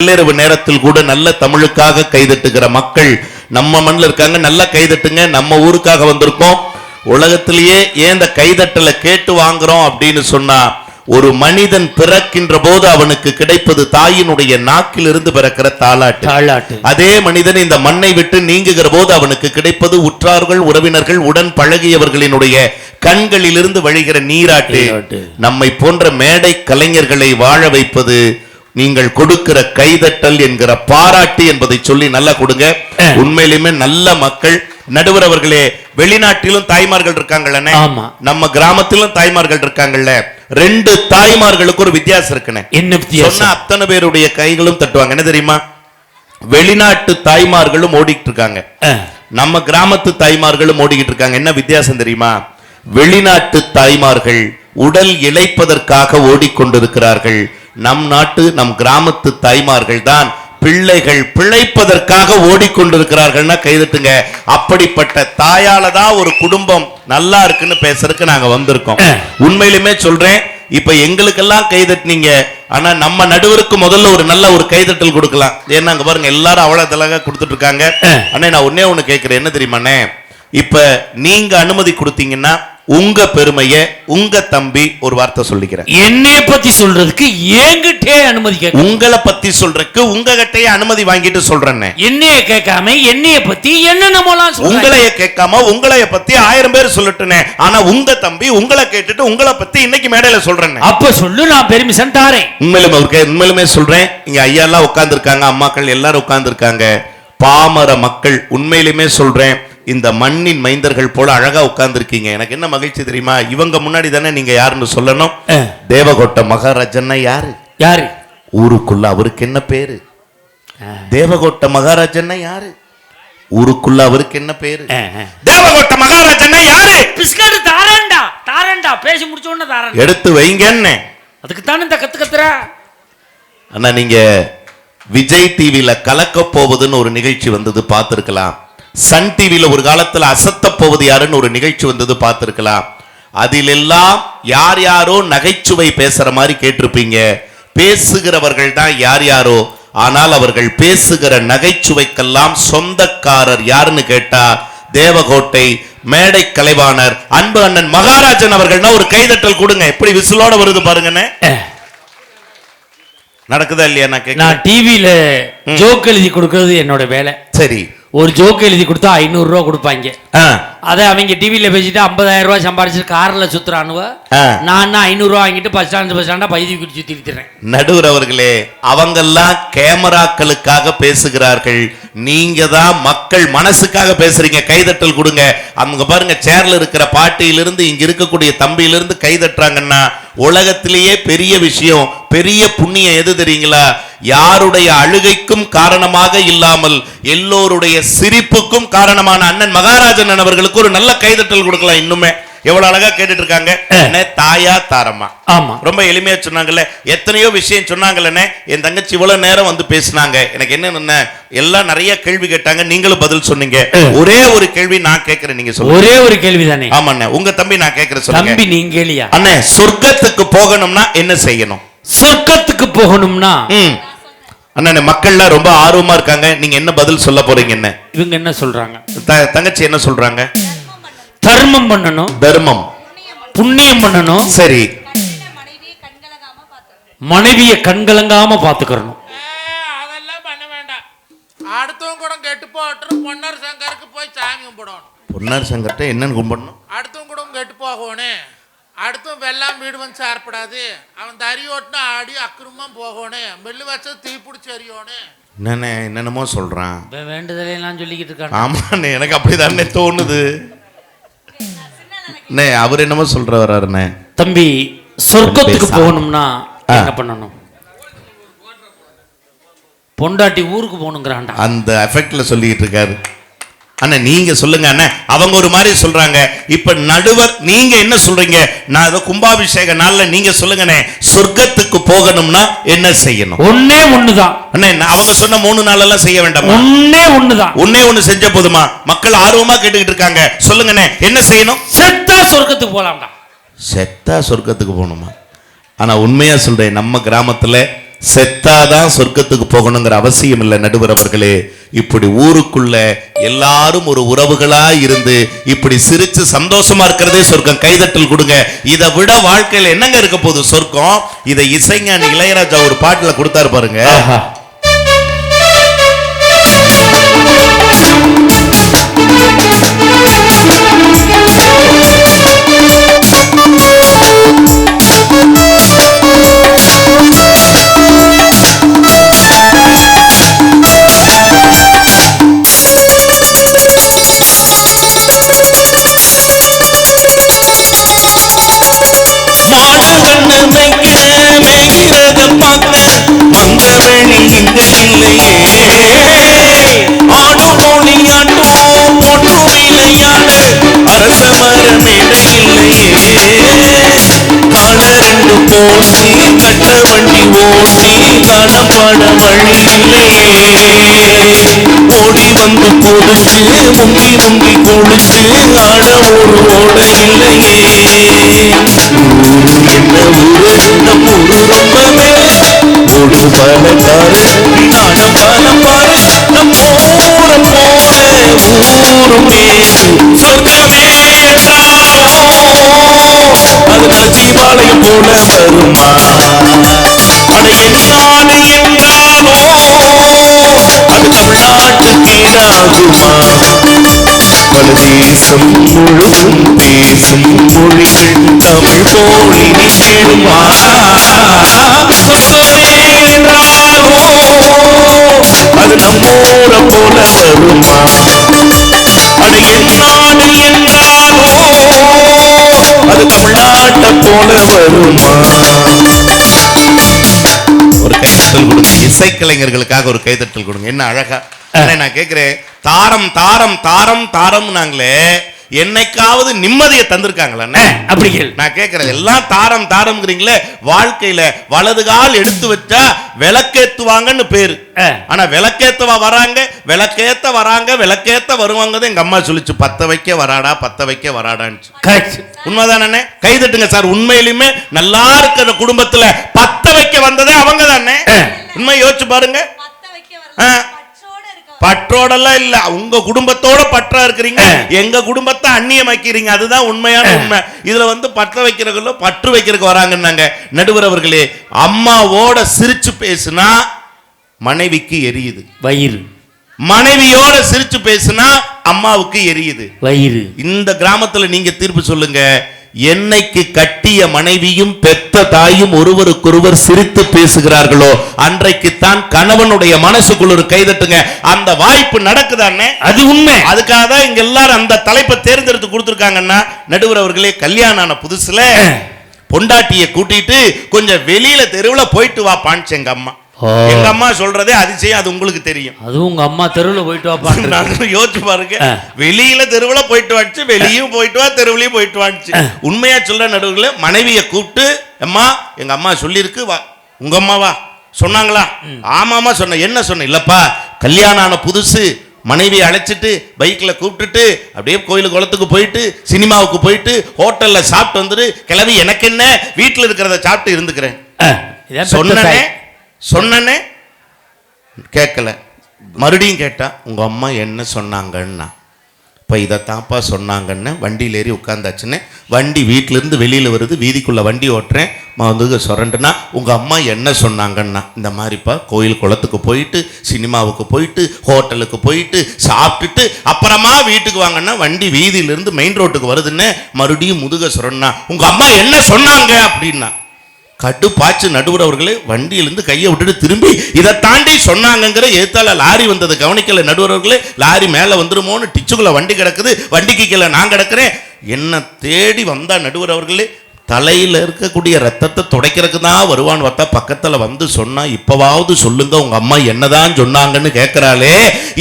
நள்ளிரவு நேரத்தில் கூட நல்ல தமிழுக்காக கைதட்டுகிற மக்கள் நம்ம மண்ணில் இருக்காங்க. நல்லா கைதட்டுங்க. நம்ம ஊருக்காக வந்திருக்கோம். உலகத்திலேயே ஏன் இந்த கைதட்டலை கேட்டு வாங்குறோம் அப்படின்னு சொன்னா ஒரு மனிதன் பிறக்கின்ற போது அவனுக்கு கிடைப்பது தாயினுடைய நாக்கிலிருந்து பிறக்கிற தாலாட்டு. தாளாட்டு அதே மனிதன் இந்த மண்ணை விட்டு நீங்குகிற போது அவனுக்கு கிடைப்பது உற்றார்கள் உறவினர்கள் உடன் பழகியவர்களினுடைய கண்களிலிருந்து வழிகிற நீராட்டு. நம்மை போன்ற மேடை கலைஞர்களை வாழ வைப்பது நீங்கள் கொடுக்கிற கைதட்டல் என்கிற பாராட்டு என்பதை சொல்லி நல்லா கொடுங்க. உண்மையிலுமே நல்ல மக்கள். நடுவர் அவர்களே வெளிநாட்டிலும் தாய்மார்கள் இருக்காங்கல்ல. நம்ம கிராமத்திலும் தாய்மார்கள் இருக்காங்கல்ல. ரெண்டு தாய்மார்களுக்கு ஒரு வித்தியாசம் இருக்குண்ணே. என்ன சொன்ன வித்தியாசம் அத்தனை பேருடைய கைகளும் தட்டுவாங்க. என்ன தெரியுமா? வெளிநாட்டு தாய்மார்களும் ஓடிட்டு இருக்காங்க. நம்ம கிராமத்து தாய்மார்களும் ஓடிக்கிட்டு இருக்காங்க. என்ன வித்தியாசம் தெரியுமா? வெளிநாட்டு தாய்மார்கள் உடல் இளைப்பதற்காக ஓடிக்கொண்டிருக்கிறார்கள். நம் நாட்டு நம் கிராமத்து தாய்மார்கள் தான் பிள்ளைகள் பிழைப்பதற்காக ஓடிக்கொண்டிருக்கிறார்கள்னா கைதட்டுங்க. அப்படிப்பட்ட தாயால தான் ஒரு குடும்பம் நல்லா இருக்குன்னு பேசுறதுக்கு நாங்க வந்திருக்கோம். உண்மையிலுமே சொல்றேன் இப்ப எங்களுக்கெல்லாம் கைதட்டினீங்க. ஆனா நம்ம நடுவருக்கு முதல்ல ஒரு நல்ல ஒரு கைதட்டல் கொடுக்கலாம். ஏன்னா அங்க பாருங்க எல்லாரும் அவ்வளவு தலகா கொடுத்துட்டு இருக்காங்க. அண்ணே நான் ஒன்னே ஒண்ணு கேட்கிறேன். என்ன தெரியுமாண்ணே? இப்ப நீங்க அனுமதி கொடுத்தீங்கன்னா உங்க பெருமைய உங்க தம்பி ஒரு வார்த்தை சொல்லிக்கிறேன். என்னைய பத்தி சொல்றதுக்கு என்கிட்டே அனுமதி உங்களை பத்தி சொல்றதுக்கு உங்க கிட்டயே அனுமதி வாங்கிட்டு சொல்றேன்னே. என்னைய கேட்காம என்னைய பத்தி என்னென்னமோலாம் உங்களைய கேட்காம உங்களைய பத்தி ஆயிரம் பேர் சொல்லட்டுனே. ஆனா உங்க தம்பி உங்களை கேட்டுட்டு உங்களை பத்தி இன்னைக்கு மேடையில சொல்றேன் அப்ப சொல்லு நான் பெர்மிஷன் தாரேன். உண்மையிலுமே உண்மையிலுமே சொல்றேன். இங்க ஐயா எல்லாம் உட்கார்ந்துருக்காங்க அம்மாக்கள் எல்லாரும் உட்கார்ந்துருக்காங்க. பாமர மக்கள் உண்மையிலுமே சொல்றேன். இந்த மண்ணின் மைந்தர்கள் போல அழகா உட்கார்ந்துருக்கீங்க. எனக்கு என்ன மகிழ்ச்சி தெரியுமா? இவங்க முன்னாடி தானே நீங்க யாருன்னு சொல்லணும். தேவகோட்டை மகாராஜன்னா யாரு? யாரு? ஊருக்குள்ள அவருக்கு என்ன பேரு? தேவகோட்டை மகாராஜன்னா யாரு? ஊருக்குள்ள அவருக்கு என்ன பேரு. தேவகோட்டை மகாராஜன்னா யாரு? பிஸ்கட் தாரேன்டா தாரேன்டா பேசி முடிச்ச உடனே தாரேன் எடுத்து வைங்கன்னு அதுக்கு தானே இந்த கத்து கத்துற? அண்ணா நீங்க விஜய் டிவில கலக்க போவதுன்னு ஒரு நிகழ்ச்சி வந்தது பார்த்திருக்கலாம். சன் டிவில ஒரு காலத்துல அசத்த போவது யாருன்னு ஒரு நிகழ்ச்சி வந்தது பார்த்திருக்கலாம். அதிலெல்லாம் யார் யாரோ நகைச்சுவை பேசுற மாதிரி கேட்டிருப்பீங்க. பேசுகிறவர்கள் தான் யார் யாரோ. ஆனால் அவர்கள் பேசுகிற நகைச்சுவைக்கெல்லாம் சொந்தக்காரர் யாருன்னு கேட்டா தேவகோட்டை மேடை கலைவாணர் அன்பு அண்ணன் மகாராஜன் அவர்கள்னா ஒரு கைதட்டல் கொடுங்க. எப்படி விசிலோட வருது பாருங்கண்ணே. அஹ், நடக்குதா இல்லையா? நான் நான் டிவியில ஜோக் எழுதி கொடுக்கறது என்னோட வேலை. சரி. ஒரு ஜோக் எழுதி கொடுத்தா ஐநூறு ரூபா கொடுப்பாங்க. ஆ, அதை அவங்க டிவியில பேசிட்டு ஐம்பதாயிரம் ரூபாய் சம்பாரிச்சு கார்ல சுத்துறானுவ. ஆ. நான் ஐநூறு ரூபா வாங்கிட்டு பஸ் ஸ்டாண்ட் பஸ் ஸ்டாண்டா பைதி குடி சுத்தி வித்துறேன் நடுவர் அவர்களே அவங்கெல்லாம் கேமராக்களுக்காக பேசுகிறார்கள். நீங்க தான் மக்கள் மனசுக்காக பேசுறீங்க. கைதட்டல் கொடுங்க. அவங்க பாருங்க சேர்ல இருக்கிற பாட்டியிலிருந்து இங்க இருக்கக்கூடிய தம்பியிலிருந்து கைதட்டுறாங்கன்னா உலகத்திலேயே பெரிய விஷயம் பெரிய புண்ணியம் எது தெரியுங்களா? யாருடைய அழுகைக்கும் காரணமாக இல்லாமல் எல்லோருடைய சிரிப்புக்கும் காரணமான அண்ணன் மகாராஜன் ஒரு நல்ல கைதட்டல் கொடுக்கலாம் இன்னுமே. எவ்வளவு அழகா கேட்டுட்டு இருக்காங்க தாயா தாரமா ஆமா. ரொம்ப எளிமையா சொன்னாங்கல்ல. எத்தனையோ விஷயம் சொன்னாங்கல்லண்ணே. என் தங்கச்சி இவ்வளவு நேரம் வந்து பேசினாங்க. எனக்கு என்ன எல்லாம் நிறைய கேள்வி கேட்டாங்க. நீங்களும் பதில் சொன்னீங்க. ஒரே ஒரு கேள்வி நான் கேட்கிறேன் நீங்க சொல்லுங்க. ஒரே ஒரு கேள்விதானே? ஆமாண்ணே. உங்க தம்பி நான் கேட்கிறேன் சொல்லுங்க. தம்பி நீங்க கேளியா அண்ணே சொர்க்கத்துக்கு போகணும்னா என்ன செய்யணும்? சொர்க்கத்துக்கு போகணும்னா? அண்ணே மக்கள்லாம் ரொம்ப ஆர்வமா இருக்காங்க. நீங்க என்ன பதில் சொல்ல போறீங்க என்ன இவங்க என்ன சொல்றாங்க? தங்கச்சி என்ன சொல்றாங்க? தர்மம் பண்ணணும். தர்மம். புண்ணியம் பண்ணணும். சரி. மனைவியை கண்கலங்காம பாத்துக்கிறணும் அதெல்லாம் பண்ண வேண்டாம். அடுத்தவங்க கூட கெட்டு போட்டு பொன்னர் சங்கருக்கு போய் சாமி கும்பிடணும். பொன்னார் சங்கர்ட்ட என்னன்னு கும்பிடணும்? அடுத்தவங்க கூட கெட்டு போகணும் அடுத்தவன் வெள்ளாம் வீடு வந்து சேர்ப்படாது அவன் தறி ஓட்டுனா ஆடி அக்கிரமம் போகணும் மெல்லு வச்சது தீ பிடிச்சி எறியணும் என்னண்ணே என்னென்னமோ சொல்றான். வேண்டுதலையெல்லாம் சொல்லிக்கிட்டு இருக்காங்க ஆமாண்ணே எனக்கு அப்படிதானே தோணுது. அண்ணே அவர் என்னமோ சொல்ற வர்றாருண்ணே தம்பி சொர்க்கத்துக்கு. போகணும்னா. என்ன பண்ணணும்? பொண்டாட்டி ஊருக்கு போகணுங்கிறான்டா. அந்த எஃபெக்ட்ல சொல்லிட்டு இருக்காரு. அண்ணா நீங்க சொல்லுங்க அண்ணா. அவங்க ஒரு மாதிரி சொல்றாங்க. இப்ப நடுவர் நீங்க என்ன சொல்றீங்க? நான் ஏதோ கும்பாபிஷேக நாள்ல நீங்க சொல்லுங்கண்ணே சொர்க்கத்துக்கு போகணும்னா என்ன செய்யணும்? ஒன்னே ஒண்ணுதான் அண்ணே அவங்க சொன்ன மூணு நாள் எல்லாம் செய்ய வேண்டாமா? ஒன்னே ஒண்ணுதான் ஒன்னே ஒண்ணு செஞ்ச போதுமா? மக்கள் ஆர்வமா கேட்டுக்கிட்டு இருக்காங்க. சொல்லுங்கண்ணே என்ன செய்யணும்? சொர்க்கத்துக்கு போலாம்டா. செத்தா சொர்க்கத்துக்கு போகணுமா? ஆனா உண்மையா சொல்றேன் நம்ம கிராமத்துல செத்தாதான் சொர்க்கத்துக்கு போகணுங்கிற அவசியம் இல்லை நடுவர் அவர்களே. இப்படி ஊருக்குள்ள எல்லாரும் ஒரு உறவுகளா இருந்து இப்படி சிரிச்சு சந்தோஷமா இருக்கிறதே சொர்க்கம். கைதட்டல் கொடுங்க. இதை விட வாழ்க்கையில என்னங்க இருக்க போகுது சொர்க்கம்? இதை இசைஞானி இளையராஜா ஒரு பாட்டுல கொடுத்தாரு பாருங்க. ரெண்டு கட்ட வண்டி ஓட்டி காலம் பாட வழி இல்லையே ஓடி வந்து பொடிச்சு முங்கி முங்கி குளிச்சு ஆட ஒரு ஓட இல்லையே என்ன ஊரு நம்ம ஊரு ரொம்ப மேலே ஓடு பலக்காரு நாடம் பலம் பாரு நம்ம ஊர போல ஊரும் மேலே சொர்க்கமே அதனால நஜீபாலயம் போல தருமா அட என்றாலோ அது தமிழ்நாட்டு தீராகுமா? பல தேசம் முழுதும் பேசும் மொழிகள் தமிழ் போலி நிகழுமா சொர்க்கமே என்றாலோ அது நம்மோர போல தருமா அட என்னாடு என்றாலோ அது தமிழ்நாட்டை போல வருமா ஒரு கைதட்டல் கொடுங்க. இசைக்கலைஞர்களுக்காக ஒரு கைதட்டல் கொடுங்க. என்ன அழகா. நான் கேக்குறேன். தாரம் தாரம் தாரம் தாரம் நாங்களே என்னைக்காவது நிம்மதியை தந்திருக்காங்களா அண்ணே? அப்படி கேள் நான் கேட்கறேன் எல்லாம் தாரம் தாரம்ங்கிறீங்களே வாழ்க்கையில வலது கால் எடுத்து வச்சா விளக்கேத்துவாங்கன்னு பேரு. ஆ. ஆனா விளக்கேத்தவா வராங்க? விளக்கேத்த வராங்க விளக்கேத்த வருவாங்க எங்க அம்மா சொல்லிச்சு. பத்த வைக்க வராடா பத்த வைக்க வராடான்னு கரெக்ட் உண்மைதானே கை தட்டுங்க சார் உண்மையிலுமே நல்லா இருக்கிற குடும்பத்துல பத்த வைக்க வந்ததே அவங்க தானே. உண்மை யோசிச்சு பாருங்க. பற்றோடெல்லாம் இல்ல. உங்க குடும்பத்தோட பற்றா இருக்கிறீங்க. எங்க குடும்பத்தை அந்நியமாக்கிறீங்க. அதுதான் உண்மையான உண்மை. இதுல வந்து பற்ற வைக்கிறவங்களோ பற்று வைக்கிறதுக்கு வராங்கன்னாங்க. நடுவர் அவர்களே அம்மாவோட சிரிச்சு பேசுனா மனைவிக்கு எரியுது. வயிறு. மனைவியோட சிரிச்சு பேசுனா அம்மாவுக்கு எரியுது. வயிறு. இந்த கிராமத்துல நீங்க தீர்ப்பு சொல்லுங்க. என்னைக்கு கட்டிய மனைவியும் பெத்த தாயும் ஒருவருக்கொருவர் சிரித்து பேசுகிறார்களோ அன்றைக்குத்தான் கணவனுடைய மனசுக்குள்ள ஒரு கைதட்டுங்க அந்த வாய்ப்பு நடக்குதானே? அது உண்மை. அதுக்காக தான் இங்க எல்லாரும் அந்த தலைப்பை தேர்ந்தெடுத்து கொடுத்துருக்காங்கன்னா நடுவர் அவர்களே கல்யாணம் ஆன புதுசுல பொண்டாட்டிய கூட்டிட்டு கொஞ்சம் வெளியில தெருவுல போயிட்டு வாப்பான்னு எங்க அம்மா. எங்க அம்மா சொல்றதே அதிசயம் அது உங்களுக்கு தெரியும். அதுவும் உங்க அம்மா தெருவுல போயிட்டு வாப்பான்னு நான் யோசிச்சு பாருங்க. வெளியில தெருவுல போயிட்டு வாச்சு வெளியும் போயிட்டு வா தெருவுலயும் போயிட்டு வாச்சு. உண்மையா சொல்ல நடுவுல மனைவிய கூப்பிட்டு அம்மா எங்க அம்மா சொல்லியிருக்கு வா. உங்க அம்மாவா சொன்னாங்களா? ஆமாமா சொன்ன. என்ன சொன்ன? இல்லப்பா கல்யாணம் ஆன புதுசு. மனைவியை அழைச்சிட்டு பைக்ல கூப்பிட்டுட்டு அப்படியே கோயிலு குளத்துக்கு போயிட்டு சினிமாவுக்கு போயிட்டு ஹோட்டல்ல சாப்பிட்டு வந்துட்டு கிளவி எனக்கு என்ன? வீட்டுல இருக்கிறத சாப்பிட்டு இருந்துக்கிறேன். சொன்னனே. சொன்னனே? கேட்கல. மறுபடியும் கேட்டா உங்க அம்மா என்ன சொன்னாங்கன்னா? இப்போ இதை தாப்பா சொன்னாங்கன்னு வண்டியில் ஏறி உட்காந்தாச்சுன்னு வண்டி வீட்டிலேருந்து வெளியில் வருது வீதிக்குள்ளே வண்டி ஓட்டுறேன் வந்து சொரண்டுனா உங்கள் அம்மா என்ன சொன்னாங்கன்னா? இந்த மாதிரிப்பா கோயில் குளத்துக்கு போயிட்டு சினிமாவுக்கு போயிட்டு ஹோட்டலுக்கு போயிட்டு சாப்பிட்டுட்டு அப்புறமா வீட்டுக்கு வாங்கன்னா வண்டி வீதியிலேருந்து மெயின் ரோட்டுக்கு வருதுன்னு மறுபடியும் முதுக சொரண்ணா உங்கள் அம்மா என்ன சொன்னாங்க? அப்படின்னா கடு நடுவர் நடுவுறவர்களே வண்டியிலிருந்து கையை விட்டுட்டு திரும்பி இதை தாண்டி சொன்னாங்கிற ஏத்தால லாரி வந்தது. கவனிக்கல நடுவுறவர்களே லாரி மேலே வந்துருமோன்னு டிச்சுக்குள்ள வண்டி கிடக்குது வண்டிக்கு கீழே நான் கிடக்கிறேன். என்னை தேடி வந்தா நடுவர் அவர்களே தலையில இருக்கக்கூடிய ரத்தத்தை துடைக்கிறதுக்கு தான் வருவான்னு பார்த்தா பக்கத்துல வந்து சொன்னா இப்பவாவது சொல்லுங்க உங்க அம்மா என்னதான் சொன்னாங்கன்னு கேட்கிறாளே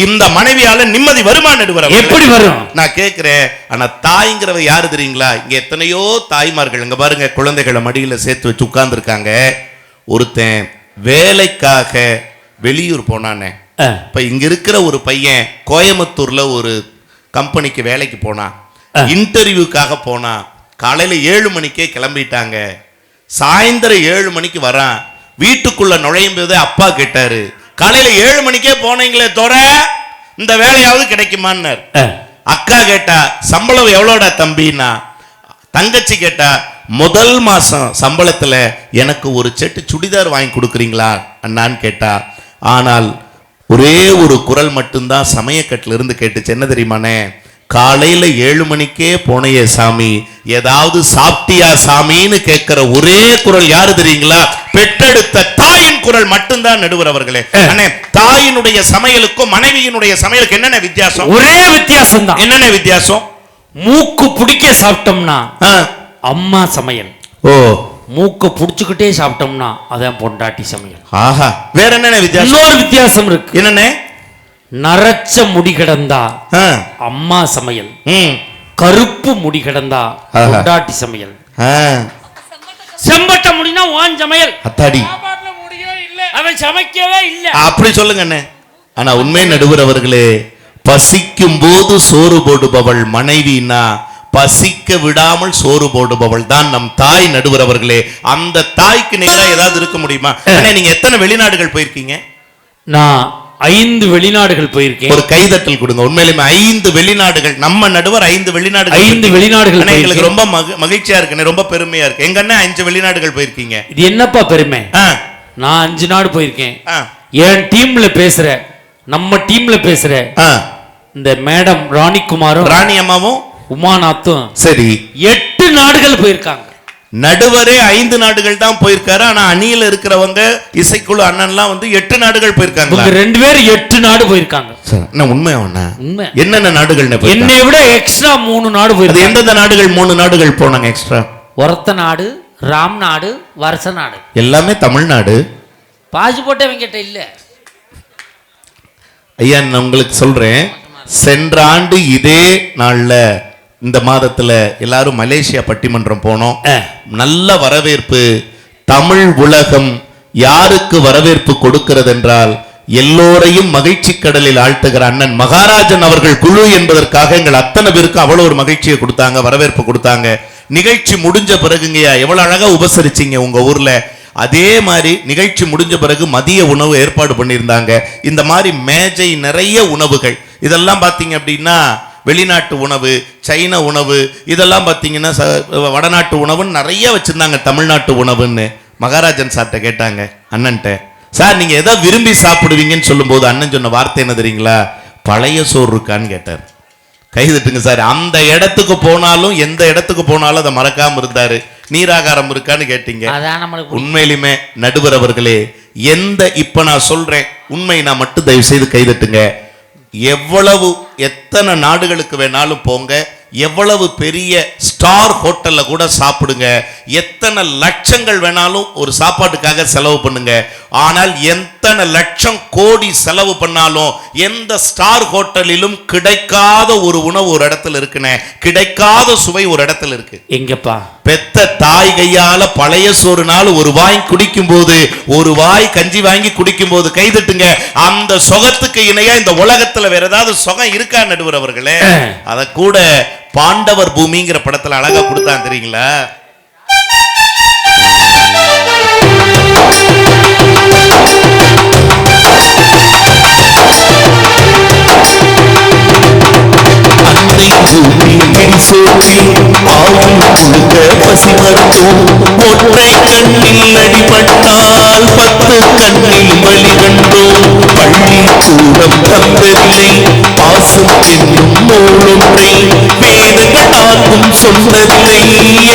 இந்த மனைவியால நிம்மதி வருமா? நடுவர் அவர்களே? எப்படி வரும்? நான் கேட்கிறேன் ஆனா தாய்ங்கிறவ யாரு தெரியுங்களா? இங்க எத்தனையோ தாய்மார்கள் இங்க பாருங்க குழந்தைகளை மடியில சேர்த்து வச்சு உட்கார்ந்துருக்காங்க. ஒருத்தன் வேலைக்காக வெளியூர் போனானே. இப்ப இங்க இருக்கிற ஒரு பையன் கோயம்புத்தூர்ல ஒரு கம்பெனிக்கு வேலைக்கு போனான். இன்டர்வியூக்காக போனான் காலையில ஏழு மணிக்கே கிளம்பிட்டாங்க. சாயந்தரம் ஏழு மணிக்கு வரான். வீட்டுக்குள்ள நுழையும் போதே அப்பா கேட்டாரு காலையில ஏழு மணிக்கே போனீங்களே தோற இந்த வேலையாவது கிடைக்குமான்னார். அஹ், அக்கா கேட்டா சம்பளம் எவ்வளோடா தம்பின்னா? தங்கச்சி கேட்டா முதல் மாசம் சம்பளத்துல எனக்கு ஒரு செட்டு சுடிதார் வாங்கி கொடுக்குறீங்களா? அண்ணான்னு கேட்டா ஆனால் ஒரே ஒரு குரல் மட்டும்தான் சமயக்கட்டுல இருந்து கேட்டுச்சு. என்ன தெரியுமானே காலையில ஏழு மணிக்கே போனையே சாமி. ஏதாவது சாப்பிட்டியா சாமின்னு கேட்கிற ஒரே குரல் யாரு தெரியுங்களா? பெற்றெடுத்த தாயின் குரல் மட்டும்தான் நடுவர் அவர்களே அண்ணே தாயினுடைய சமையலுக்கும் மனைவியினுடைய சமையலுக்கு என்னென்ன வித்தியாசம்? ஒரே வித்தியாசம் தான் என்னென்ன வித்தியாசம்? மூக்கு பிடிக்க சாப்பிட்டோம்னா. அம்மா சமையல். ஓ. மூக்க புடிச்சுக்கிட்டே சாப்பிட்டோம்னா அதான் பொண்டாட்டி சமையல். ஆஹா. வேற என்னென்ன வித்தியாசம்? இன்னொரு வித்தியாசம் இருக்கு. என்னண்ணே நரைச்ச முடி கிடந்தா. அம்மா சமையல். கருப்பு முடி கிடந்தா ஆஹா. பொண்டாட்டி சமையல். செம்பட்ட முடினா ஓன் சமையல். அத்தாடி. சாப்பாட்டுல முடியோ இல்ல. அவன் சமைக்கவே இல்ல. அப்படி சொல்லுங்க அண்ணே. ஆனா உண்மை நடுவர் அவர்களே பசிக்கும் போது சோறு போடுபவள் மனைவினா பசிக்க விடாமல் சோறு போடுபவள் தான் நம் தாய் நடுவர் அவர்களே. அந்த தாய்க்கு நிகரா ஏதாவது இருக்க முடியுமா? அண்ணே நீங்க எத்தனை வெளிநாடுகள் போயிருக்கீங்க? நான் ஐந்து வெளிநாடுகள் போயிருக்கேன். ஒரு கைதட்டல் கொடுங்க. உண்மையிலுமே ஐந்து வெளிநாடுகள் நம்ம நடுவர் ஐந்து வெளிநாடுகள் ஐந்து வெளிநாடுகள் எங்களுக்கு. ரொம்ப மகி- மகிழ்ச்சியா இருக்குண்ணே ரொம்ப பெருமையா இருக்கு. எங்க அண்ணன் அஞ்சு வெளிநாடுகள் போயிருக்கீங்க. இது என்னப்பா பெருமை? நான் அஞ்சு நாடு போயிருக்கேன். என் டீம்ல பேசுற நம்ம டீம்ல பேசுற. இந்த மேடம் ராணிகுமாரும் ராணி அம்மாவும் உமாநாத்தும் சரி. எட்டு நாடுகள் போயிருக்காங்க. நடுவரே ஐந்து நாடுகள் தான் போயிருக்காரு. ஆனா அணியில இருக்கிறவங்க இசைக்குழு அண்ணன்லாம் வந்து எட்டு நாடுகள் போயிருக்காங்களா? இவங்க ரெண்டு பேரும் எட்டு நாடு போயிருக்காங்க. என்ன உண்மையாண்ணா உண்மை. என்னென்ன நாடுகள் என்னை விட எக்ஸ்ட்ரா மூணு நாடு அது போயிருக்காங்க. எந்தெந்த நாடுகள் மூணு நாடுகள் போனாங்க எக்ஸ்ட்ரா ஒரத்த நாடு ராம் நாடு வருஷ நாடு. எல்லாமே தமிழ்நாடு. பாஸ்போர்ட்டே அவங்கிட்ட இல்ல. ஐயா நான் உங்களுக்கு சொல்றேன். சென்ற ஆண்டு இதே நாள்ல இந்த மாதத்துல எல்லாரும் மலேசியா பட்டிமன்றம் போனோம். நல்ல வரவேற்பு. தமிழ் உலகம் யாருக்கு வரவேற்பு கொடுக்கிறது என்றால் எல்லோரையும் மகிழ்ச்சி கடலில் ஆழ்த்துகிற அண்ணன் மகாராஜன் அவர்கள் குழு என்பதற்காக எங்கள் அத்தனை பேருக்கு அவ்வளவு ஒரு மகிழ்ச்சியை கொடுத்தாங்க வரவேற்பு கொடுத்தாங்க. நிகழ்ச்சி முடிஞ்ச பிறகுங்கய்யா எவ்வளவு அழகா உபசரிச்சீங்க உங்க ஊர்ல. அதே மாதிரி நிகழ்ச்சி முடிஞ்ச பிறகு மதிய உணவு ஏற்பாடு பண்ணியிருந்தாங்க. இந்த மாதிரி மேஜை நிறைய உணவுகள். இதெல்லாம் பார்த்தீங்க அப்படின்னா வெளிநாட்டு உணவு சைன உணவு இதெல்லாம் பார்த்தீங்கன்னா ச- வடநாட்டு உணவுன்னு நிறைய வச்சிருந்தாங்க தமிழ்நாட்டு உணவுன்னு. மகாராஜன் சார்ட்ட கேட்டாங்க அண்ணன்ட்ட சார் நீங்க எதை விரும்பி சாப்பிடுவீங்கன்னு சொல்லும்போது அண்ணன் சொன்ன வார்த்தை என்ன தெரியுங்களா? பழைய சோறு இருக்கான்னு கேட்டார். கைதட்டுங்க சார் அந்த இடத்துக்கு போனாலும் எந்த இடத்துக்கு போனாலும் அதை மறக்காம இருந்தாரு. நீராகாரம் இருக்கான்னு கேட்டீங்க. உண்மையிலுமே நடுவர் அவர்களே எந்த இப்ப நான் சொல்றேன் உண்மை நான் மட்டும் தயவு செய்து கைதட்டுங்க எவ்வளவு எத்தனை நாடுகளுக்கு வேணாலும் போங்க. எவ்வளவு பெரிய ஸ்டார் ஹோட்டல்ல கூட சாப்பிடுங்க. எத்தனை லட்சங்கள் வேணாலும் ஒரு சாப்பாட்டுக்காக செலவு பண்ணுங்க. ஆனால் எத்தனை லட்சம் கோடி செலவு பண்ணாலும் எந்த ஸ்டார் ஹோட்டலிலும் கிடைக்காத ஒரு உணவு ஒரு இடத்துல இருக்குனே கிடைக்காத சுவை ஒரு இடத்துல இருக்கு. எங்கப்பா? பெத்த தாய் கையால பழைய சோறுனால ஒரு வாய் குடிக்கும் போது ஒரு வாய் கஞ்சி வாங்கி குடிக்கும் போது கைதட்டுங்க அந்த சொகத்துக்கு இணையா இந்த உலகத்துல வேற ஏதாவது சொகம் இருக்கா நடுவர் அவர்களே? அத கூட பாண்டவர் பூமிங்கிற படத்துல அழகா கொடுத்தான் தெரியுங்களா? அன்னை பூமி பிடிசோற்றி ஆயுள் முழுக்க பசி மருத்துவம் ஒற்றை கண்ணில் அடிபட்டால் பத்து கண்ணில் வழி கண்டோம் பள்ளி கூடம் தந்ததில்லை பாசம் என்னும் நூலொன்றை வேதங்களாக்கும் சொன்னதில்லை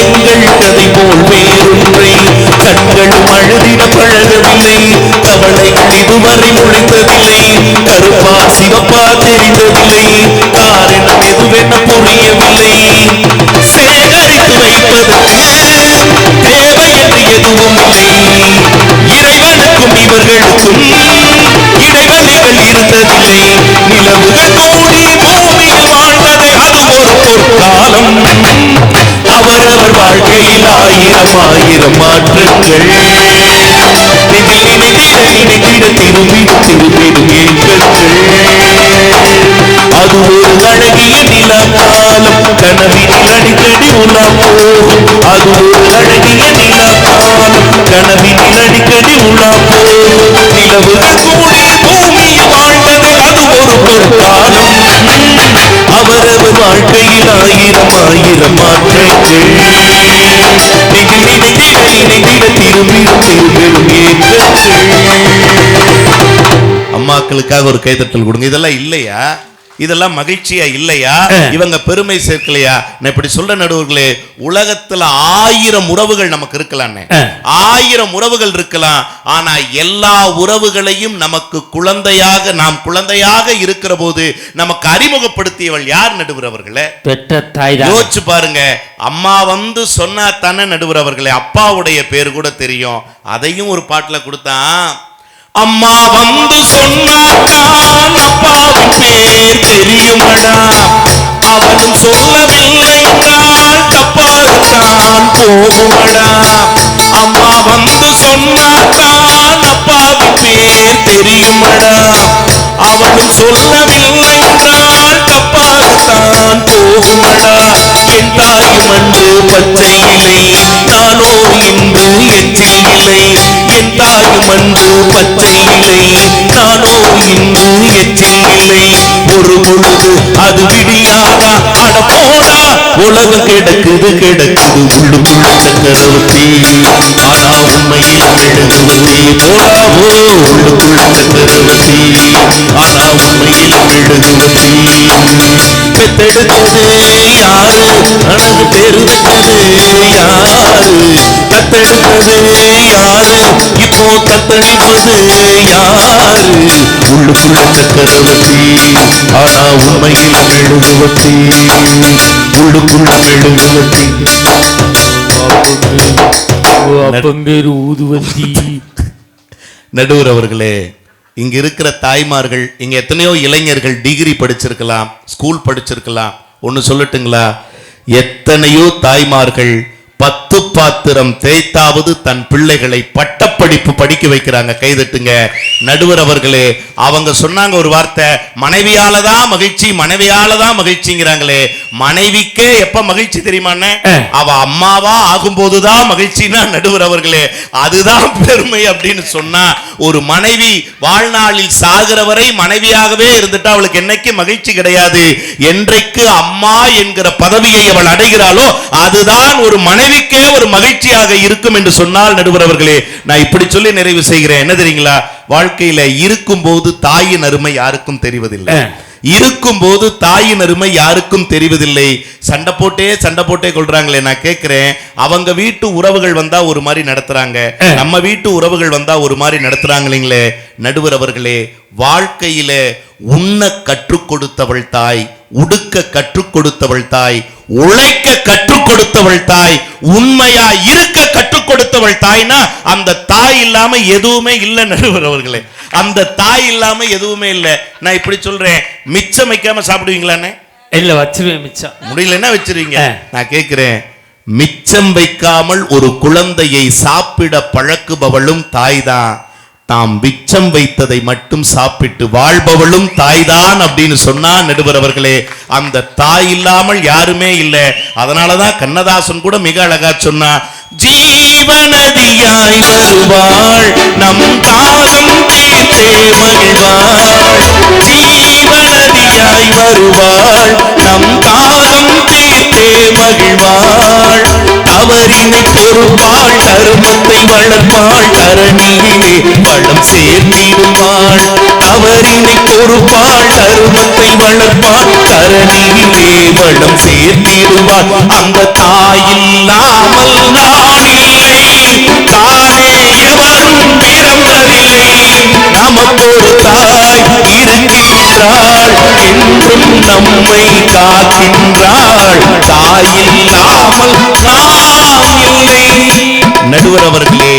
எங்கள் கதை போல் வேறொன்றை கண்களும் அழுதிட பழகவில்லை கவலைகள் இதுவரை முளைத்ததில்லை கருப்பா சிவப்பா தெரிந்ததில்லை. காரணம் எதுவே எதுவென புரியவில்லை சேகரித்து வைப்பதற்கு தேவை என்று எதுவும் இல்லை இறைவனுக்கும் இவர்களுக்கும் இடைவெளிகள் இருந்ததில்லை நிலவுகள் கோடி பூமியில் வாழ்ந்தது அது ஒரு பொற்காலம் அவரவர் வாழ்க்கையில் ஆயிரம் ஆயிரம் மாற்றங்கள் நெஞ்சில் நினைத்திட திரும்பி திரும்பிடும் திரும்பிடும் ஏக்கங்கள் அது ஒரு அழகிய நிலா காலம் கனவினில் அடிக்கடி உலா போகும் அது ஒரு அழகிய நிலா காலம் கனவினில் அடிக்கடி உலாப்போ நிலவு கூடி பூமியில் வாழ்வது அது ஒரு பொற்காலம். அவரது வாழ்க்கையில் ஆயிரம் ஆயிரம் மாற்றங்கள். நீங்கள் நினைத்திட நினைத்திட திரும்பிடும் திரும்பிடும் ஏற்றங்கள். அம்மாக்களுக்காக ஒரு கைதட்டல் கொடுங்க. இதெல்லாம் இல்லையா? இதெல்லாம் மகிழ்ச்சியா இல்லையா? இவங்க பெருமை சேர்க்கலையா? நான் இப்படி சொல்ற நடுவர்களே உலகத்துல ஆயிரம் உறவுகள் நமக்கு இருக்கலாம்னே ஆயிரம் உறவுகள் இருக்கலாம். ஆனா எல்லா உறவுகளையும் நமக்கு குழந்தையாக நாம் குழந்தையாக இருக்கிற போது நமக்கு அறிமுகப்படுத்தியவள் யார் நடுவர் அவர்களே? பெற்ற தாய் யோசிச்சு பாருங்க. அம்மா வந்து சொன்னா தானே நடுவர் அவர்களே. அப்பாவுடைய பேர் கூட தெரியும். அதையும் ஒரு பாட்டுல கொடுத்தான் அம்மா வந்து சொன்னாத்தான் அப்பாவின் பேர் தெரியுமடா. அவனும் சொல்லவில்லை என்றால் தப்பாகத்தான் போகுமடா. அம்மா வந்து சொன்னாத்தான் அப்பாவின் பேர் தெரியுமடா. அவனும் சொல்லவில்லை என்றால் தப்பாகத்தான் போகுமடா. என் தாய் மண்ணு பச்சை இலை நானோ இன்று எச்சில் இலை என் தாய் மண்ணு பச்சை இலை நானோ இன்னும் எச்சில் இலை ஒரு பொழுது அது விடியாதா? அட போடா. உலகம் கிடக்குது கிடக்குது. உள்ளுக்குள்ள சக்கரவர்த்தி ஆனா உண்மையில் மெழுகுவத்தி போடா ஓ உள்ளுக்குள்ள சக்கரவர்த்தி ஆனா உண்மையில் மெழுகுவத்தி பெத்தெடுத்தது யாரு? அழகு பெருத்தது யாரு? கத்தெடுத்தது யாரு? இப்போ தத்தளிப்பது யாரு? உள்ளுக்குள்ள சக்கரவர்த்தி ஆனா உண்மையில் மெழுகுவத்தி உள்ளுக்குள்ள ஊதுவத்தி. நடுவர் அவர்களே இங்க இருக்கிற தாய்மார்கள் இங்க எத்தனையோ இளைஞர்கள் டிகிரி படிச்சிருக்கலாம் ஸ்கூல் படிச்சிருக்கலாம். ஒன்னு சொல்லட்டுங்களா? எத்தனையோ தாய்மார்கள் பத்து பாத்திரம் தேய்த்தாவது தன் பிள்ளைகளை பட்டப்படிப்பு படிக்க வைக்கிறாங்க. கைதட்டுங்க நடுவர் அவர்களே அவங்க சொன்னாங்க ஒரு வார்த்தை மனைவியால தான் மகிழ்ச்சி மனைவியால தான் மகிழ்ச்சிங்கிறாங்களே. மனைவிக்கே எப்ப மகிழ்ச்சி தெரியுமாண்ணே? அவ அம்மாவா ஆகும்போதுதான் மகிழ்ச்சினா நடுவர் அவர்களே அதுதான் பெருமை அப்படின்னு சொன்னா ஒரு மனைவி வாழ்நாளில் சாகிற வரை மனைவியாகவே இருந்துட்டா அவளுக்கு என்னைக்கு மகிழ்ச்சி கிடையாது? என்றைக்கு அம்மா என்கிற பதவியை அவள் அடைகிறாளோ அதுதான் ஒரு மனைவிக்கே ஒரு மகிழ்ச்சியாக இருக்கும் என்று சொன்னால் நடுவர் அவர்களே நான் இப்படி சொல்லி நிறைவு செய்கிறேன். என்ன தெரியுங்களா? வாழ்க்கையில இருக்கும்போது தாயின் அருமை யாருக்கும் தெரிவதில்லை. இருக்கும்போது தாயின் அருமை யாருக்கும் தெரிவதில்லை. சண்டை போட்டே சண்டை போட்டே கொள்றாங்களே நான் கேட்கிறேன். அவங்க வீட்டு உறவுகள் வந்தா ஒரு மாதிரி நடத்துறாங்க. நம்ம வீட்டு உறவுகள் வந்தா ஒரு மாதிரி நடத்துறாங்களே நடுவர் அவர்களே வாழ்க்கையில உண்ண கற்றுக் கொடுத்தவள் தாய் உடுக்க கற்றுக் கொடுத்தவள் தாய் உழைக்க கற்றுக் கொடுத்தவள் தாய் உண்மையா இருக்க கற்றுக் கொடுத்தவள் தாய்னா அந்த தாய் இல்லாம எதுவுமே இல்லை நடுவர் அவர்களே. அந்த தாய் இல்லாம எதுவுமே இல்லை. நான் இப்படி சொல்றேன் மிச்சம் வைக்காம சாப்பிடுவீங்களாண்ணே? இல்ல வச்சுருவேன் மிச்சம். முடியலன்னா வச்சிருவீங்க. நான் கேட்கிறேன் மிச்சம் வைக்காமல் ஒரு குழந்தையை சாப்பிட பழக்குபவளும் தாய்தான். தாம் விச்சம் வைத்ததை மட்டும் சாப்பிட்டு வாழ்பவளும் தாய்தான் அப்படின்னு சொன்னா நடுவர் அவர்களே அந்த தாய் இல்லாமல் யாருமே இல்லை. அதனாலதான் கண்ணதாசன் கூட மிக அழகா சொன்னா ஜீவநதியாய் வருவாள் நம் தாகம் தீர்த்தே மகிழ்வாள் ஜீவநதியாய் வருவாள் நம் தாகம் தீர்த்தே மகிழ்வாள். அவரினை பொறுப்பாள் தருமத்தை வளர்ப்பாள் தரணியிலே வளம் சேர்த்திடுவாள் அவரினை பொறுப்பாள் தருமத்தை வளர்ப்பாள் தரணியிலே வளம் சேர்த்திடுவாள் அந்த தாயில்லாமல் நான் இல்லை தானே எவரும் பிறந்ததில்லை. நமக்கொரு தாய் இருக்கின்றாள் என்றும் நம்மை காக்கின்றாள். தாயில்லாமல் நாம் நடுவர் அவர்களே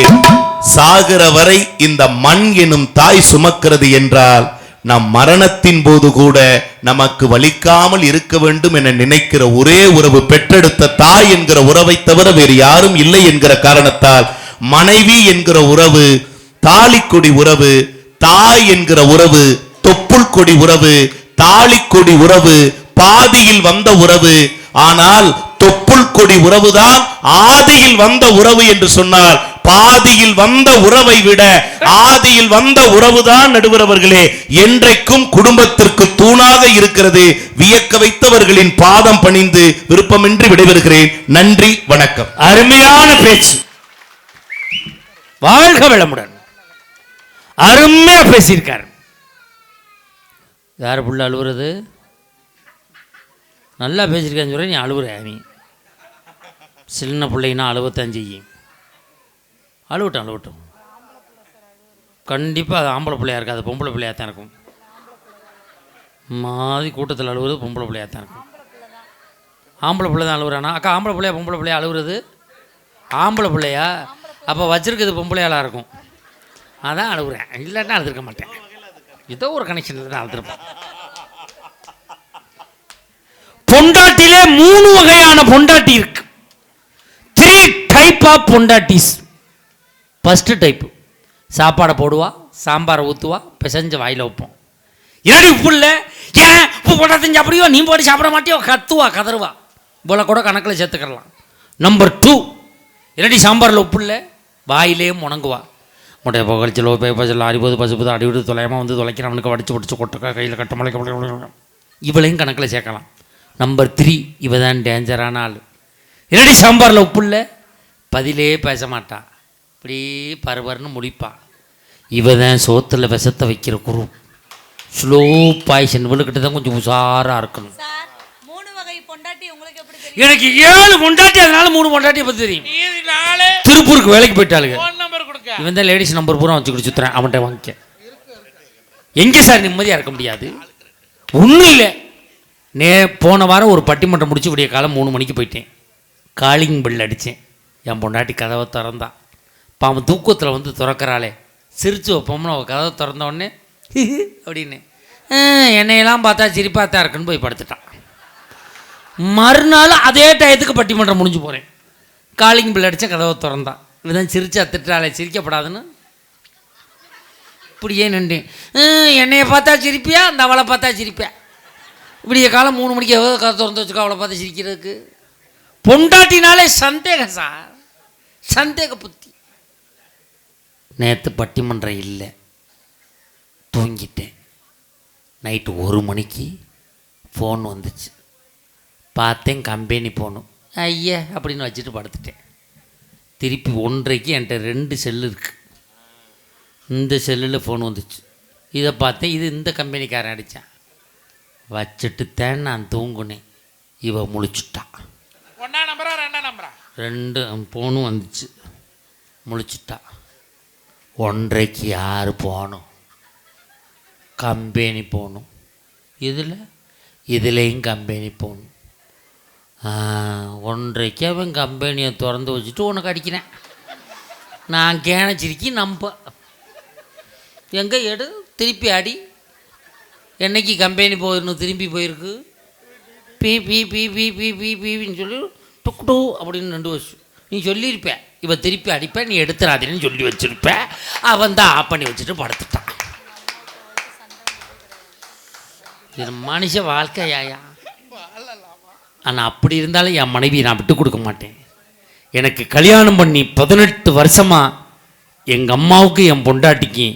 சாகிற வரை இந்த மண் எனும் தாய் சுமக்கிறது என்றால் நம் மரணத்தின் போது கூட நமக்கு வலிக்காமல் இருக்க வேண்டும் என நினைக்கிற ஒரே உறவு பெற்றெடுத்த தாய் என்கிற உறவை தவிர வேறு யாரும் இல்லை என்கிற காரணத்தால் மனைவி என்கிற உறவு தாலிக்கொடி உறவு தாய் என்கிற உறவு தொப்புள் கொடி உறவு தாலிக்கொடி உறவு பாதியில் வந்த உறவு ஆனால் தொப்புள் கொடி உறவுதான் ஆதியில் வந்த உறவு என்று சொன்னால் பாதியில் வந்த உறவை விட ஆதியில் வந்த உறவுதான் நடுவரவர்களே என்றைக்கும் குடும்பத்திற்கு தூணாக இருக்கிறது. வியக்க வைத்தவர்களின் பாதம் பணிந்து விருப்பமின்றி விடைபெறுகிறேன். நன்றி வணக்கம். அருமையான பேச்சு. வாழ்க வளமுடன். அருமையா பேசியிருக்கார். யார் புள்ள அழுவுறது? நல்லா பேசியிருக்கான்னு சொல்ற நீ அழுவுற நீ சின்ன பிள்ளைங்கன்னா அழுவத்தான் செய்யும். அழுவட்டும் அழுவட்டும். கண்டிப்பாக அது ஆம்பளை பிள்ளையா இருக்காது பொம்பளை பிள்ளையாக தான் இருக்கும். மாதிரி கூட்டத்தில் அழுவுறது பொம்பளை பிள்ளையாக தான் இருக்கும். ஆம்பளை பிள்ளை தான் அழுகுறானா அக்கா ஆம்பளை பிள்ளையா பொம்பளை பிள்ளையா அழுகுறது ஆம்பளை பிள்ளையா? அப்போ வச்சுருக்கிறது பொம்பளையாளாக இருக்கும். அதான் அழுகுறேன் இல்லைன்னா அழுதுருக்க மாட்டேன். ஏதோ ஒரு கனெக்ஷன் தான் அழுதுருப்பேன். பொண்டாட்டிலே மூணு வகையான பொண்டாட்டி இருக்கு. த்ரீ டைப் ஆஃப் பொண்டாட்டிஸ். ஃபஸ்ட்டு டைப்பு சாப்பாடை போடுவா சாம்பாரை ஊற்றுவா பிசைஞ்ச வாயில் வைப்போம். என்னடி உப்பு இல்லை. ஏன்? உப்பு போட்டால் செஞ்சு அப்படியோ? நீ போட்டு சாப்பிட மாட்டியோ? கத்துவா கதறுவா. இவ்வளோ கூட கணக்கில் சேர்த்துக்கலாம். நம்பர் டூ என்னடி சாம்பாரில் உப்பு இல்லை. வாயிலே முணங்குவா. முட்டைய புகழ்ச்சலோ பேப்பச்சலோ அடிபோது பசுபது அடிவிடு தொலையமாக வந்து தொலைக்கிறவனுக்கு வடிச்சு பிடிச்சி கொட்டக்கா கையில் கட்ட மலைக்க இவளையும் கணக்கில் சேர்க்கலாம். நம்பர் த்ரீ இவ தான் டேஞ்சரான ஆள். என்னடி சாம்பாரில் உப்பு இல்லை பதிலே பேச மாட்டா இப்படி பரபரன்னு முடிப்பா இவ தான் சோத்தில் விஷத்தை வைக்கிற குரு. ஸ்லோ பாய்சன் இவளுக்கிட்ட தான் கொஞ்சம் உஷாராக இருக்கணும். சார் மூணு வகை பொண்டாட்டி உங்களுக்கு எப்படி தெரியும்? எனக்கு ஏழு பொண்டாட்டி அதனால மூணு பொண்டாட்டியை பற்றி தெரியும். திருப்பூருக்கு வேலைக்கு போயிட்டாளுங்க. இவன் தான் லேடிஸ் நம்பர் பூரா வச்சுக்கிட்டு சுற்றுறேன் அவன்கிட்ட வாங்கிக்க. எங்கே சார் நிம்மதியாக இருக்க முடியாது? ஒன்றும் இல்லை. நே போன வாரம் ஒரு பட்டிமன்றம் முடிச்சு விடிய காலம் மூணு மணிக்கு போயிட்டேன். காலிங் பில் அடித்தேன் என் பொண்டாட்டி கதவை திறந்தா. பாவம் தூக்கத்தில் வந்து திறக்கிறாளே. சிரிச்சு வைப்போம்னு அவள் கதவை திறந்த உடனே அப்படின்னு. என்னையெல்லாம் பார்த்தா சிரிப்பாக தான் இருக்குன்னு போய் படுத்துட்டான். மறுநாள் அதே டயத்துக்கு பட்டிமன்றம் முடிஞ்சு போகிறேன் காலிங் பில் அடித்த கதவை திறந்தான். இவன் சிரிச்சா திட்டாளே சிரிக்கப்படாதுன்னு. இப்படியே நின்றேன். என்னையை பார்த்தா சிரிப்பியா? அந்த அவளை பார்த்தா சிரிப்பியா? இப்படிய காலம் மூணு மணிக்கு எவ்வளோ கதை திறந்து வச்சுக்கோ அவளை பார்த்து சிரிக்கிறதுக்கு. பொண்டாட்டினாலே சந்தேகம் சார். சந்தேக புத்தி. நேற்று பட்டிமன்றம் இல்லை. தூங்கிட்டேன். நைட்டு ஒரு மணிக்கு ஃபோன் வந்துச்சு. பார்த்தேன் கம்பெனி போகணும் ஐயா அப்படின்னு வச்சுட்டு படுத்துட்டேன். திருப்பி ஒன்றைக்கு என்கிட்ட ரெண்டு செல்லு இருக்குது இந்த செல்லில் ஃபோன் வந்துச்சு. இதை பார்த்தேன் இது இந்த கம்பெனிக்காரன் அடித்தான் வச்சுட்டு தான் நான் தூங்குனேன். இவ முழிச்சுட்டான் ஒன்னா நம்பரா ரெண்டா நம்பரா ரெண்டு ஃபோனும் வந்துச்சு. முழிச்சிட்டா. ஒன்றரைக்கு யார் போகணும். கம்பெனி போகணும். இதில்? இதுலேயும் கம்பெனி போகணும். ஆ, ஒன்றரைக்கு அவன் கம்பெனியை திறந்து வச்சுட்டு உனக்கு அடிக்கிறேன். நான் கேனச்சிருக்கி நம்ப. எங்கே எடு? திருப்பி அடி. என்னைக்கு கம்பெனி போயிடணும் திரும்பி போயிருக்கு. பி பி பி பி பி பி பின்னு சொல்லி டுக் டூ அப்படின்னு ரெண்டு வருஷம் நீ சொல்லியிருப்பேன் இவன் திருப்பி அடிப்பேன் நீ எடுத்துடாதீன்னு சொல்லி வச்சிருப்ப. அவன் தான் ஆஃப் பண்ணி வச்சுட்டு படுத்துட்டான். இது மனுஷ வாழ்க்கையாயா ஆனால் அப்படி இருந்தாலும் என் மனைவியை நான் விட்டு கொடுக்க மாட்டேன். எனக்கு கல்யாணம் பண்ணி பதினெட்டு வருஷமா எங்கள் அம்மாவுக்கு என் பொண்டாட்டிக்கு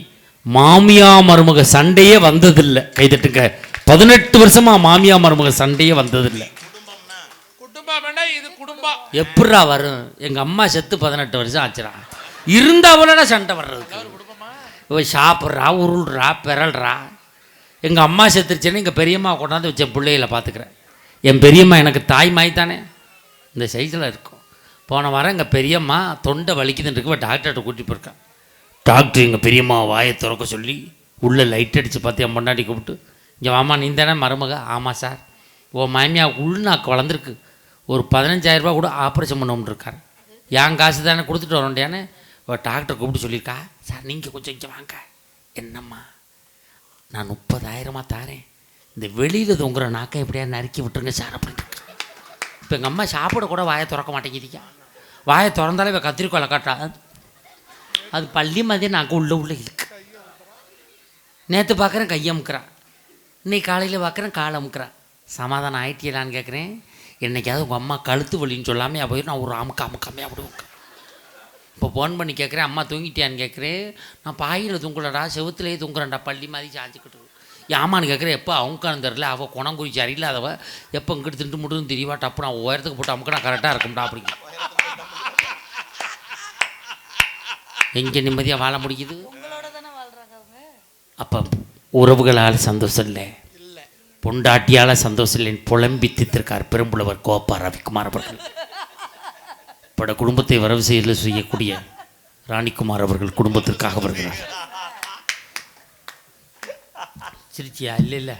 மாமியா மருமக சண்டையே வந்ததில்லை. கைதட்டுங்க. பதினெட்டு வருஷமா மாமியா மருமக சண்டையே வந்ததில்லை. எப்பட்றா வரும்? எங்கள் அம்மா செத்து பதினெட்டு வருஷம் ஆச்சுடா. இருந்தாவளடா சண்டை வர்றதுக்கு. இவ சாப்பிட்றா உருள்றா பிறல்றா. எங்கள் அம்மா செத்துருச்சுன்னு எங்கள் பெரியம்மா கொண்டாந்து வச்ச பிள்ளைகளை பார்த்துக்கிறேன் என் பெரியம்மா எனக்கு தாய் மாய் தானே இந்த சைஸில் இருக்கும். போன வாரம் எங்கள் பெரியம்மா தொண்டை வலிக்குதுன்னு இருக்கு டாக்டர்கிட்ட கூட்டிட்டு போயிருக்கேன் டாக்டர் எங்கள் பெரியம்மா வாயை திறக்க சொல்லி உள்ளே லைட் அடித்து பார்த்து என் பொண்டாட்டி கூப்பிட்டு இங்கே வாமா நீ தானே மருமக? ஆமாம் சார். ஓ மாமியா உள்நாக்கு வளர்ந்துருக்கு. ஒரு பதினஞ்சாயிரரூபா கூட ஆப்ரேஷன் பண்ணணும்னு இருக்கார். என் காசு தானே கொடுத்துட்டு வரோண்டியானே ஒரு டாக்டர் கூப்பிட்டு சொல்லியிருக்கா. சார் நீங்கள் கொஞ்சம் இங்கே வாங்க. என்னம்மா? நான் முப்பதாயிரமா தாரேன். இந்த வெளியில் தொங்குற நாக்கை எப்படியா நறுக்கி விட்டுருங்க சார் அப்படின்னு இப்போ எங்கள் அம்மா சாப்பிட கூட வாயை திறக்க மாட்டேங்கிறீங்க வாயை திறந்தாலே இவ கத்திரிக்கோலை காட்டா அது பள்ளி மாதிரி நாங்கள் உள்ள உள்ளே இருக்கு. நேற்று பார்க்குறேன் கையை அமுக்கிறான் இன்னைக்கு காலையில் பார்க்குறேன் காலை அமுக்கிறான் சமாதானம் ஆயிட்டியலான்னு கேட்குறேன் என்னைக்காவது உங்கள் அம்மா கழுத்து வலின்னு சொல்லாமல் போய் நான் ஒரு அமுக்க அமுக்காமே அப்படி உட்கார் இப்போ ஃபோன் பண்ணி கேட்குறேன் அம்மா தூங்கிட்டியான்னு கேட்குறேன் நான் பாயில் தூங்குறடா செவுத்துலேயே தூங்குறேன்டா பள்ளி மாதிரி சாஞ்சிக்கிட்டு. ஏமான்னு கேட்குறேன் எப்போ அமுக்கான்னு தெரில அவள் குணம் குறிச்சி அறியில்லாதவ எப்போ இங்கிட்டு திண்டு முடுன்னு தெரியவா டப்பு நான் உயரத்துக்கு போட்டு அமுக்கினா கரெக்டாக இருக்கும்டா அப்படிங்க எங்கே நிம்மதியாக வாழ முடியுது? அப்போ உறவுகளால் சந்தோஷம் இல்லை. பொண்டாட்டியால் சந்தோஷம் இல்லைன்னு புலம்பி தித்திருக்கார் பெரும்புலவர் கோப்பா ரவிக்குமார் அவர்கள். பட குடும்பத்தை வரவு செய்யல செய்யக்கூடிய ராணிக்குமார் அவர்கள் குடும்பத்திற்காக வருகிறார். சிரிச்சியா? இல்லை இல்லை.